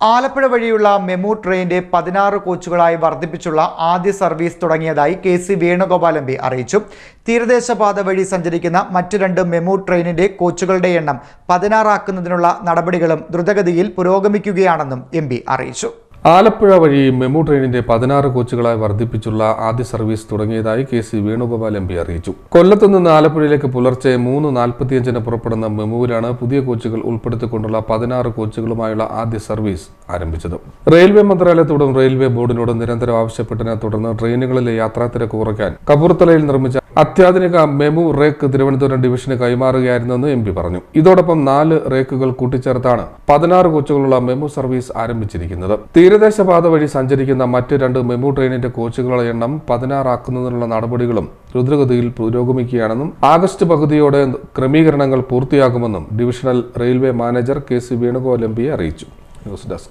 ആലപ്പുഴ വഴിയുള്ള മെമു ട്രെയിനിന്റെ പതിനാറ് കോച്ചുകളായി വർദ്ധിപ്പിച്ചുള്ള ആദ്യ സർവീസ് തുടങ്ങിയതായി K C Venugopal M P അറിയിച്ചു. തീരദേശപാത വഴി സഞ്ചരിക്കുന്ന മറ്റു രണ്ട് മെമു ട്രെയിനിന്റെ കോച്ചുകളുടെ എണ്ണം പതിനാറാക്കുന്നതിനുള്ള നടപടികളും ദ്രുതഗതിയിൽ പുരോഗമിക്കുകയാണെന്നും എം അറിയിച്ചു. ആലപ്പുഴ വഴി മെമു ട്രെയിനിന്റെ പതിനാറ് കോച്ചുകളായി വർദ്ധിപ്പിച്ചുള്ള ആദ്യ സർവീസ് തുടങ്ങിയതായി K C Venugopal M P അറിയിച്ചു. കൊല്ലത്തു നിന്ന് ആലപ്പുഴയിലേക്ക് പുലർച്ചെ മൂന്ന് നാൽപ്പത്തിയഞ്ചിന് പുറപ്പെടുന്ന മെമുവിലാണ് പുതിയ കോച്ചുകൾ ഉൾപ്പെടുത്തിക്കൊണ്ടുള്ള പതിനാറ് കോച്ചുകളുമായുള്ള ആദ്യ സർവീസ് ആരംഭിച്ചത്. റെയിൽവേ മന്ത്രാലയത്തോടും റെയിൽവേ ബോർഡിനോടും നിരന്തരം ആവശ്യപ്പെട്ടതിനെ തുടർന്ന് ട്രെയിനുകളിലെ യാത്രാ തിരക്ക് കുറയ്ക്കാൻ കപൂർത്തലയിൽ നിർമ്മിച്ച അത്യാധുനിക മെമു റേക്ക് തിരുവനന്തപുരം ഡിവിഷന് കൈമാറുകയായിരുന്നെന്ന് എം പി പറഞ്ഞു. ഇതോടൊപ്പം നാല് റേക്കുകൾ കൂട്ടിച്ചേർത്താണ് പതിനാറ് കോച്ചുകളുള്ള മെമു സർവീസ് ആരംഭിച്ചിരിക്കുന്നത്. തീരദേശപാത വഴി സഞ്ചരിക്കുന്ന മറ്റ് രണ്ട് മെമു ട്രെയിനിന്റെ കോച്ചുകളുടെ എണ്ണം പതിനാറാക്കുന്നതിനുള്ള നടപടികളും ദ്രുതഗതിയിൽ പുരോഗമിക്കുകയാണെന്നും ആഗസ്റ്റ് പകുതിയോടെ ക്രമീകരണങ്ങൾ പൂർത്തിയാകുമെന്നും divisional railway manager K C Venugopal M P അറിയിച്ചു. News desk.